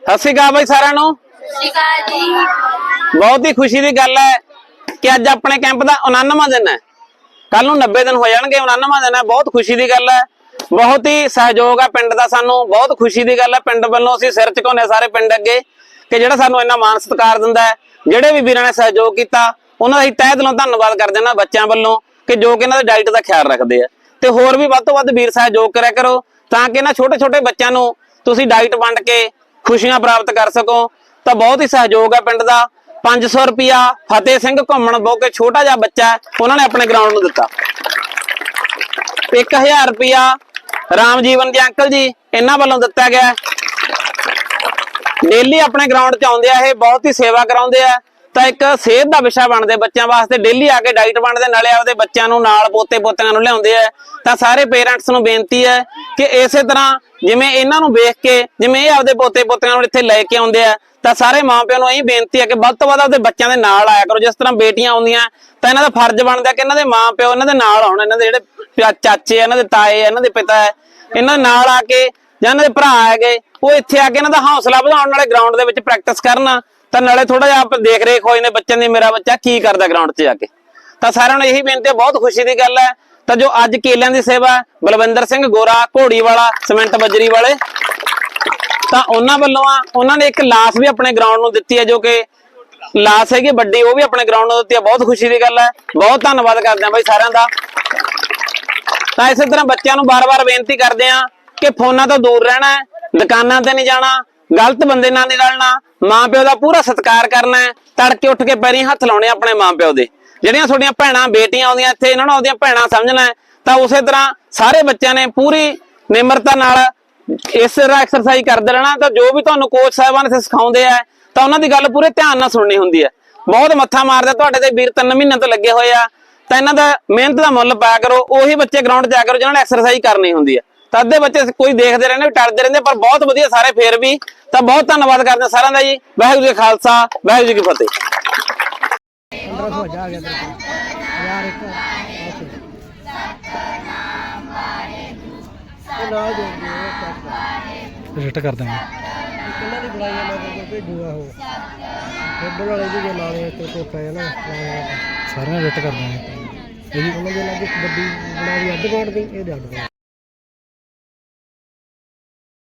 ਸਤਿ ਸ਼੍ਰੀ ਅਕਾਲ ਬਾਈ ਸਾਰਿਆਂ ਨੂੰ। ਸ਼ਿਕਾਰ ਜੀ ਬਹੁਤ ਹੀ ਖੁਸ਼ੀ ਦੀ ਗੱਲ ਹੈ ਕਿ ਅੱਜ ਆਪਣੇ ਕੈਂਪ ਦਾ 99ਵਾਂ ਦਿਨ ਹੈ। ਕੱਲ ਨੂੰ 90 ਦਿਨ ਹੋ ਜਾਣਗੇ 99ਵਾਂ ਦਿਨ ਹੈ। ਬਹੁਤ ਖੁਸ਼ੀ ਦੀ ਗੱਲ ਹੈ। ਬਹੁਤ ਹੀ ਸਹਿਯੋਗ ਹੈ ਪਿੰਡ ਦਾ ਸਾਨੂੰ। ਬਹੁਤ ਖੁਸ਼ੀ ਦੀ ਗੱਲ ਹੈ। ਪਿੰਡ ਵੱਲੋਂ ਅਸੀਂ ਸਿਰ ਝੁਕਾਉਂਦੇ ਹਾਂ ਸਾਰੇ ਪਿੰਡ ਅੱਗੇ ਕਿ ਜਿਹੜਾ ਸਾਨੂੰ ਇੰਨਾ ਮਾਣ ਸਤਿਕਾਰ ਦਿੰਦਾ ਹੈ। ਜਿਹੜੇ ਵੀ ਵੀਰਾਂ ਨੇ ਸਹਿਯੋਗ ਕੀਤਾ, ਉਹਨਾਂ ਦਾ ਅਸੀਂ ਤਹਿ ਦਿਲੋਂ ਧੰਨਵਾਦ ਕਰਦੇ ਹਾਂ ਬੱਚਿਆਂ ਵੱਲੋਂ ਕਿ ਜੋ ਕਿ ਇਹਨਾਂ ਦੇ ਡਾਈਟ ਦਾ ਖਿਆਲ ਰੱਖਦੇ ਆ। ਤੇ ਹੋਰ ਵੀ ਵੱਧ ਤੋਂ ਵੱਧ ਵੀਰ ਸਹਿਯੋਗ ਕਰਿਆ ਕਰੋ ਤਾਂ ਕਿ ਇਹਨਾਂ ਛੋਟੇ ਛੋਟੇ ਬੱਚਿਆਂ ਨੂੰ ਤੁਸੀਂ ਡਾਈਟ ਵੰਡ ਕੇ ਖੁਸ਼ੀਆਂ ਪ੍ਰਾਪਤ ਕਰ ਸਕੋ, ਤਾਂ ਬਹੁਤ ਹੀ ਸਹਿਯੋਗ ਹੈ ਪਿੰਡ ਦਾ। 500 ਰੁਪਿਆ ਫਤਿਹ ਸਿੰਘ ਘੁੰਮਣ ਬੋ ਛੋਟਾ ਜਿਹਾ ਬੱਚਾ ਉਹਨਾਂ ਨੇ ਆਪਣੇ ਗਰਾਊਂਡ ਨੂੰ ਦਿੱਤਾ। 1000 ਰੁਪਿਆ ਰਾਮਜੀਵਨ ਜੀ ਅੰਕਲ ਜੀ, ਇਹਨਾਂ ਵੱਲੋਂ ਦਿੱਤਾ ਗਿਆ ਡੇਲੀ ਆਪਣੇ ਗਰਾਊਂਡ 'ਚ ਆਉਂਦੇ ਆ, ਇਹ ਬਹੁਤ ਹੀ ਸੇਵਾ ਕਰਾਉਂਦੇ ਆ। ਤਾਂ ਇੱਕ ਸਿਹਤ ਦਾ ਵਿਸ਼ਾ ਬਣਦੇ ਬੱਚਿਆਂ ਵਾਸਤੇ ਡੇਲੀ ਆ ਕੇ ਡਾਈਟ ਵੰਡਦੇ ਨਾਲੇ ਆਪਦੇ ਬੱਚਿਆਂ ਨੂੰ ਨਾਲ ਪੋਤੇ ਪੋਤਿਆਂ ਨੂੰ ਲਿਆਉਂਦੇ ਆ। ਤਾਂ ਸਾਰੇ ਪੇਰੈਂਟਸ ਨੂੰ ਬੇਨਤੀ ਹੈ ਕਿ ਇਸੇ ਤਰ੍ਹਾਂ ਜਿਵੇਂ ਇਹਨਾਂ ਨੂੰ ਵੇਖ ਕੇ, ਜਿਵੇਂ ਇਹ ਆਪਦੇ ਪੋਤੇ ਪੋਤਿਆਂ ਨੂੰ ਇੱਥੇ ਲੈ ਕੇ ਆਉਂਦੇ ਆ, ਤਾਂ ਸਾਰੇ ਮਾਪਿਆਂ ਨੂੰ ਇਹ ਬੇਨਤੀ ਹੈ ਕਿ ਵੱਧ ਤੋਂ ਵੱਧ ਆਪਦੇ ਬੱਚਿਆਂ ਦੇ ਨਾਲ ਆਇਆ ਕਰੋ। ਜਿਸ ਤਰ੍ਹਾਂ ਬੇਟੀਆਂ ਆਉਂਦੀਆਂ, ਤਾਂ ਇਹਨਾਂ ਦਾ ਫਰਜ਼ ਬਣਦਾ ਕਿ ਇਹਨਾਂ ਦੇ ਮਾਪਿਓ ਇਹਨਾਂ ਦੇ ਨਾਲ ਆਉਣ। ਇਹਨਾਂ ਦੇ ਜਿਹੜੇ ਚਾਚੇ ਇਹਨਾਂ ਦੇ ਤਾਏ ਇਹਨਾਂ ਦੇ ਪਿਤਾ ਹੈ ਇਹਨਾਂ ਨਾਲ ਆ ਕੇ ਜਾਂ ਇਹਨਾਂ ਦੇ ਭਰਾ ਹੈਗੇ, ਉਹ ਇੱਥੇ ਆ ਕੇ ਇਹਨਾਂ ਦਾ ਹੌਸਲਾ ਵਧਾਉਣ ਵਾਲੇ ਗਰਾਊਂਡ ਦੇ ਵਿੱਚ ਪ੍ਰੈਕਟਿਸ ਕਰਨ। ਤਾਂ ਨਾਲੇ ਥੋੜਾ ਜਿਹਾ ਆਪ ਦੇਖ ਰੇਖ ਹੋਏ ਨੇ ਬੱਚਿਆਂ ਦੀ, ਮੇਰਾ ਬੱਚਾ ਕੀ ਕਰਦਾ ਗਰਾਊਂਡ 'ਚ ਜਾ ਕੇ। ਤਾਂ ਸਾਰਿਆਂ ਨੂੰ ਇਹੀ ਬੇਨਤੀ ਹੈ, ਬਹੁਤ ਖੁਸ਼ੀ ਦੀ ਗੱਲ ਹੈ। ਤਾਂ ਜੋ ਅੱਜ ਕੇਲਿਆਂ ਦੀ ਸੇਵਾ, ਬਲਵਿੰਦਰ ਸਿੰਘ ਗੋਰਾ ਘੋੜੀ ਵਾਲਾ ਸਿਮੈਂਟ ਬਜਰੀ ਵਾਲੇ, ਤਾਂ ਉਹਨਾਂ ਵੱਲੋਂ ਆ, ਉਹਨਾਂ ਨੇ ਇੱਕ ਲਾਸ ਵੀ ਆਪਣੇ ਗਰਾਊਂਡ ਨੂੰ ਦਿੱਤੀ ਹੈ, ਜੋ ਕਿ ਲਾਸ ਹੈਗੀ ਵੱਡੀ, ਉਹ ਵੀ ਆਪਣੇ ਗਰਾਊਂਡ ਨੂੰ ਦਿੱਤੀ ਹੈ। ਬਹੁਤ ਖੁਸ਼ੀ ਦੀ ਗੱਲ ਹੈ, ਬਹੁਤ ਧੰਨਵਾਦ ਕਰਦੇ ਹਾਂ ਬਾਈ ਸਾਰਿਆਂ ਦਾ। ਤਾਂ ਇਸੇ ਤਰ੍ਹਾਂ ਬੱਚਿਆਂ ਨੂੰ ਬਾਰ-ਬਾਰ ਬੇਨਤੀ ਕਰਦੇ ਆ ਕਿ ਫੋਨਾਂ ਤੋਂ ਦੂਰ ਰਹਿਣਾ ਦੁਕਾਨਾਂ ਤੇ ਨਹੀਂ ਜਾਣਾ ਗਲਤ ਬੰਦੇ ਨਾਲ ਨਹੀਂ ਰਲਣਾ ਮਾਪਿਓ ਦਾ ਪੂਰਾ ਸਤਿਕਾਰ ਕਰਨਾ ਤੜਕੇ ਉੱਠ ਕੇ ਪੈਰੀਂ ਹੱਥ ਲਾਉਣੇ ਆਪਣੇ ਮਾਂ ਪਿਓ ਦੇ। ਜਿਹੜੀਆਂ ਤੁਹਾਡੀਆਂ ਭੈਣਾਂ, ਬੇਟੀਆਂ ਆਉਂਦੀਆਂ ਇੱਥੇ, ਇਹਨਾਂ ਨੂੰ ਆਪਦੀਆਂ ਭੈਣਾਂ ਸਮਝਣਾ ਤਾਂ ਉਸੇ ਤਰ੍ਹਾਂ ਸਾਰੇ ਬੱਚਿਆਂ ਨੇ ਪੂਰੀ ਨਿਮਰਤਾ ਨਾਲ ਇਸ ਤਰ੍ਹਾਂ ਐਕਸਰਸਾਈਜ਼ ਕਰਦੇ ਰਹਿਣਾ, ਤਾਂ ਜੋ ਵੀ ਤੁਹਾਨੂੰ ਕੋਚ ਸਾਹਿਬਾਨ ਇੱਥੇ ਸਿਖਾਉਂਦੇ ਆ, ਤਾਂ ਉਹਨਾਂ ਦੀ ਗੱਲ ਪੂਰੇ ਧਿਆਨ ਨਾਲ ਸੁਣਨੀ ਹੁੰਦੀ ਹੈ। ਬਹੁਤ ਮੱਥਾ ਮਾਰਦੇ ਤੁਹਾਡੇ ਤੇ ਵੀਰ ਤਿੰਨ ਮਹੀਨੇ ਤੋਂ ਲੱਗੇ ਹੋਏ ਆ, ਤਾਂ ਇਹਨਾਂ ਦਾ ਮਿਹਨਤ ਦਾ ਮੁੱਲ ਪਾਇਆ ਕਰੋ, ਉਹੀ ਬੱਚੇ ਗਰਾਊਂਡ 'ਚ ਆ ਕਰੋ ਜਿਹਨਾਂ ਨੇ ਐਕਸਰਸਾਈਜ਼ ਕਰਨੀ ਹੁੰਦੀ ਹੈ। ਤਾਂ ਅੱਧੇ ਬੱਚੇ ਕੋਈ ਦੇਖਦੇ ਰਹਿੰਦੇ ਵੀ ਟਲਦੇ ਰਹਿੰਦੇ ਪਰ ਬਹੁਤ ਵਧੀਆ ਸਾਰੇ ਫੇਰ ਵੀ। ਤਾਂ ਬਹੁਤ ਧੰਨਵਾਦ ਕਰਦੇ ਸਾਰਿਆਂ ਦਾ ਜੀ। ਵਾਹਿਗੁਰੂ ਜੀ ਖਾਲਸਾ ਵਾਹਿਗੁਰੂ ਜੀ ਕੀ ਫਤਿਹ। 1500 ਹੋ ਜਾ ਗਿਆ ਤੇਰੇ ਕੋਲ ਯਾਰ ਇੱਕ ਅੱਛਾ ਇਹ ਨਾਲ ਦੇ ਦਿਓ ਰਿਟ ਕਰ ਦਾਂਗੇ ਕਿੰਨਾ ਦੀ ਆ ਮੈਂ ਤੈਨੂੰ ਭੇਜੂਗਾ ਉਹ। ਫੁੱਟਬਾਲ ਵਾਲੇ ਦੀ ਜੇ ਨਾਲੇ ਤੇ ਕੋਠਾ ਹੈ ਨਾ ਸਾਰਿਆਂ ਰਿਟ ਕਰ ਦਾਂਗੇ ਉਹਨਾਂ ਦੇ ਨਾਲ ਇੱਕ ਵੱਡੀ ਬਣਾ ਦੀ ਅੱਧ ਕੋਟ ਦੀ ਇਹ ਦੇ ਅੱਧ ਕੋਟ